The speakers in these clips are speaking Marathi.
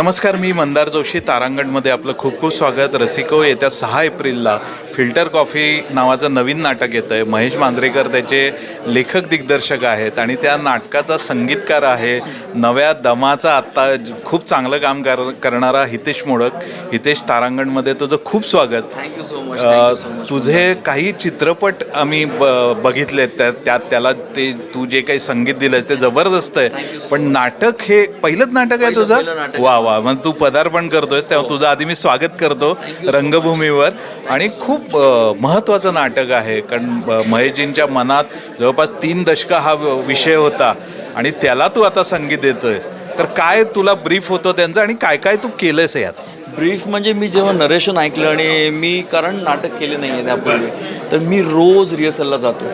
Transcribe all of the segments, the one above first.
नमस्कार मी मंदार जोशी तारांगणमध्ये आपलं खूप खूप स्वागत. रसिको येत्या सहा एप्रिलला फिल्टर कॉफी नावाचं नवीन नाटक येतं आहे महेश मांजरेकर त्याचे लेखक दिग्दर्शक आहेत आणि त्या नाटकाचा संगीतकार आहे. नव्या दमाचा आत्ता खूप चांगलं काम कर करणारा हितेश मोडक. हितेश तारांगणमध्ये तुझं खूप स्वागत. थँक्यू सो मच तुझे काही चित्रपट आम्ही ब बघितलेत त्या त्यात त्याला ते तू जे काही संगीत दिलंस ते जबरदस्त आहे. पण नाटक हे पहिलंच नाटक आहे तुझं? आहे. वा. वा मग तू पदार्पण करतोयस तेव्हा तुझं आधी मी स्वागत करतो रंगभूमीवर. आणि खूप महत्त्वाचं नाटक आहे कारण महेशजींच्या मनात जवळपास तीन दशक हा विषय होता. आणि त्याला तू आता संगीत देतोयस. तर काय तुला ब्रीफ होतं त्यांचं आणि काय काय तू केलंयस यात? ब्रीफ म्हणजे मी जेव्हा नरेशन ऐकलं आणि मी कारण नाटक केले नाही आहे त्यापूर्वी तर मी रोज रिहर्सलला जातो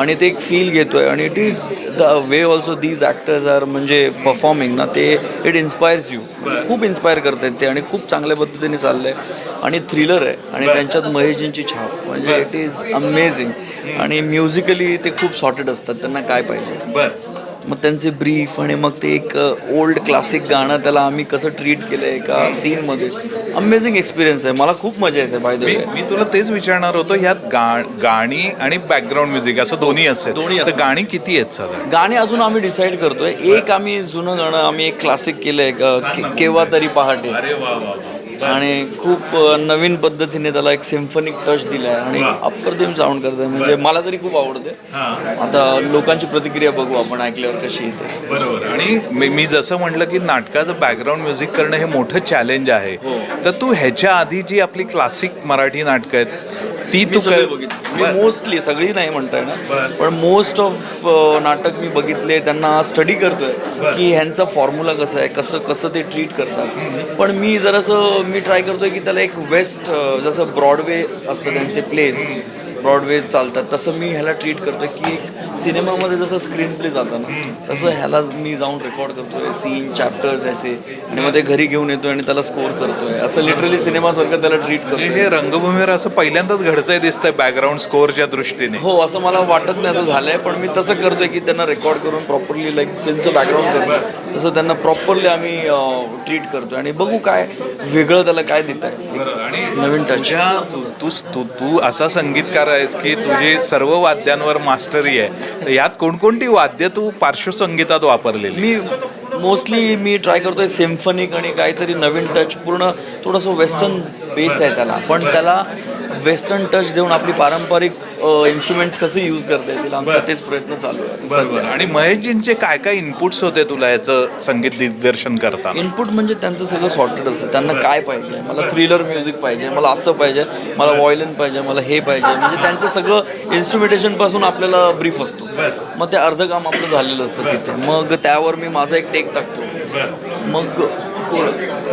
आणि ते एक फील घेतोय. आणि it is the way also these actors are म्हणजे परफॉर्मिंग ना ते इट इन्स्पायर्स यू खूप इन्स्पायर करतात ते आणि खूप चांगल्या पद्धतीने चाललंय. आणि थ्रिलर आहे. आणि त्यांच्यात महेशजींची छाप. म्हणजे इट इज अमेझिंग आणि म्युझिकली ते खूप सॉर्टेड असतात. त्यांना काय पाहिजे. बरं. मग त्यांचे ब्रीफ आणि मग ते एक ओल्ड क्लासिक गाणं त्याला आम्ही कसं ट्रीट केलं आहे एका सीनमध्ये अमेझिंग एक्सपिरियन्स आहे. मला खूप मजा येते बाय द मी वे मी तुला तेच विचारणार होतो ह्यात गा गाणी आणि बॅकग्राऊंड म्युझिक असं दोन्ही असेल. दोन्ही असतं. गाणी किती आहेत साधारण? गाणे अजून आम्ही डिसाईड करतोय. एक आम्ही जुनं गाणं आम्ही एक क्लासिक केलंय क- के- केव्हा तरी पहाटे. आणि खूप नवीन पद्धतीने त्याला एक सिम्फनिक टच दिलाय आणि अप्रतिम साऊंड करतोय. म्हणजे मला तरी खूप आवडते आता लोकांची प्रतिक्रिया बघू आपण ऐकल्यावर कशी येते. बरोबर. आणि मी जसं म्हटलं की नाटकाचं बॅकग्राऊंड म्युझिक करणं हे मोठं चॅलेंज आहे. तर तू ह्याच्या आधी जी आपली क्लासिक मराठी नाटकं आहेत ती तू बघितले. मी मोस्टली सगळी नाही म्हणता येणार पण मोस्ट ऑफ नाटक मी बघितले त्यांना स्टडी करतोय की ह्यांचा फॉर्म्युला कसं आहे कसं कसं ते ट्रीट करतात. पण मी जरासं मी ट्राय करतोय की त्याला एक वेस्ट जसं ब्रॉडवे असतं त्यांचे प्लेस ब्रॉडवे चालतात तसं मी ह्याला ट्रीट करतोय की एक सिनेमामध्ये जसं स्क्रीन प्ले जातं ना तसं ह्याला मी जाऊन रेकॉर्ड करतोय सीन चॅप्टर्स ह्याचे आणि मग ते घरी घेऊन येतोय आणि त्याला स्कोर करतोय. असं लिटरली सिनेमासारखं त्याला ट्रीट म्हणजे करतोय. हे रंगभूमीवर असं पहिल्यांदाच घडतंय दिसतंय बॅकग्राऊंड स्कोअरच्या दृष्टीने. हो असं मला वाटत नाही असं झालंय पण मी तसं करतोय की त्यांना रेकॉर्ड करून प्रॉपरली लाईक फिल्मचं बॅकग्राऊंड करतो तसं त्यांना प्रॉपरली आम्ही ट्रीट करतोय. आणि बघू काय वेगळं त्याला काय देत आहे आणि नवीन टच तू तू असा संगीतकार आहेस की तुझी सर्व वाद्यांवर मास्टरी आहे. तर यात कोणकोणती वाद्य तू पार्श्वसंगीतात वापरलेली? मी मोस्टली मी ट्राय करतोय सिम्फनिक आणि काहीतरी नवीन टच पूर्ण थोडंसं वेस्टर्न बेस आहे त्याला. पण त्याला वेस्टर्न टच देऊन आपली पारंपरिक इन्स्ट्रुमेंट्स कसे यूज करता येतील? आमचा तेच प्रयत्न चालू आहे. बरोबर आणि महेशजींचे काय काय इनपुट्स होते तुला याचं संगीत दिग्दर्शन करताना? इनपुट म्हणजे त्यांचं सगळं सॉर्टेड असतं. त्यांना काय पाहिजे? मला थ्रिलर म्युझिक पाहिजे मला असं पाहिजे मला व्हायलन पाहिजे मला हे पाहिजे. म्हणजे त्यांचं सगळं इन्स्ट्रुमेंटेशनपासून आपल्याला ब्रीफ असतो. मग ते अर्ध काम आपलं झालेलं असतं तिथे. मग त्यावर मी माझा एक टेक टाकतो. मग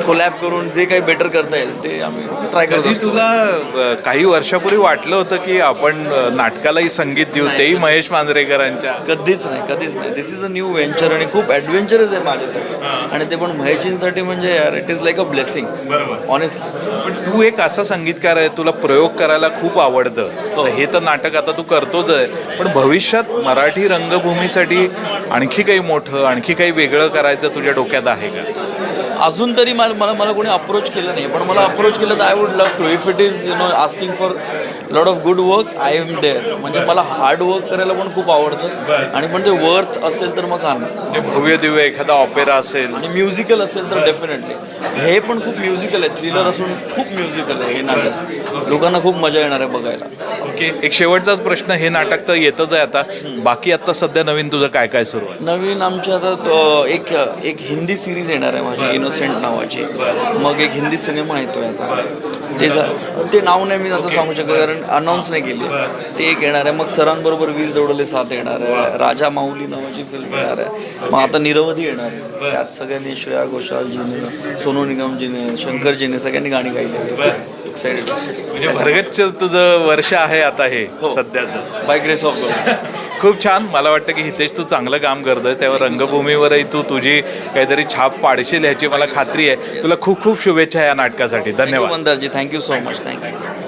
कोलॅब करून जे काही बेटर करता येईल ते आम्ही ट्राय करतो तुला अ, काही वर्षापूर्वी वाटलं होतं की आपण अ, नाटकालाही संगीत देऊ? तेही महेश मांजरेकरांच्या? कधीच नाही कधीच नाही. This is a new venture आणि खूप ॲडव्हेंचरस आहे माझ्यासाठी. आणि ते पण महेशजींसाठी म्हणजे यार it is like a blessing बरोबर. ऑनेस्टली पण तू एक असा संगीतकार आहे तुला प्रयोग करायला खूप आवडतं. हो. तर हे तर नाटक आता तू करतोच आहे. पण भविष्यात मराठी रंगभूमीसाठी आणखी काही मोठं आणखी काही वेगळं करायचं तुझ्या डोक्यात आहे का? अजून तरी मला मला मला कोणी अप्रोच केलं नाही. पण मला अप्रोच केलं तर I would love to if it is you know asking for lot of good work I am there म्हणजे मला हार्ड वर्क करायला पण खूप आवडतं. आणि पण ते वर्थ असेल तर मग नाही भव्य दिव्य एखादा ऑपेरा असेल. आणि म्युझिकल असेल तर डेफिनेटली हे पण खूप म्युझिकल आहे. थ्रिलर असून खूप म्युझिकल आहे हे नाटक. लोकांना खूप मजा येणार आहे बघायला. ओके एक शेवटचाच प्रश्न हे नाटक तर येतच आहे आता. बाकी आता सध्या नवीन तुझं काय काय सुरू आहे? नवीन आमच्या आता तो एक एक हिंदी सिरीज येणार आहे माझी इनोसेंट नावाची. मग एक हिंदी सिनेमा येतोय आता. ते ते नाव नाही मी आता सांगू शकत कारण अनाऊन्स नाही केली. ते एक येणार आहे. मग सरांबरोबर वीर दौडले साथ येणार आहे. राजा माऊली नावाची फिल्म येणार आहे. मग आता निरवधी येणार आहे. त्यात सगळ्यांनी श्रेया घोषालजीने सोनू निगमजीने शंकरजीने सगळ्यांनी गाणी गायली एक्साइटेड म्हणजे भरगच्च तुझं वर्ष आहे आता हे हो. सध्याचं. बाय ग्रेस ऑफ गॉड खूप छान. मला वाटतं की हितेश तू चांगलं काम करतोय. त्यावर रंगभूमीवरही तू तुझी काहीतरी छाप पाडशील ह्याची मला खात्री आहे. तुला खूप खूप शुभेच्छा या नाटकासाठी. धन्यवाद. Mandarji. Thank you so much thank you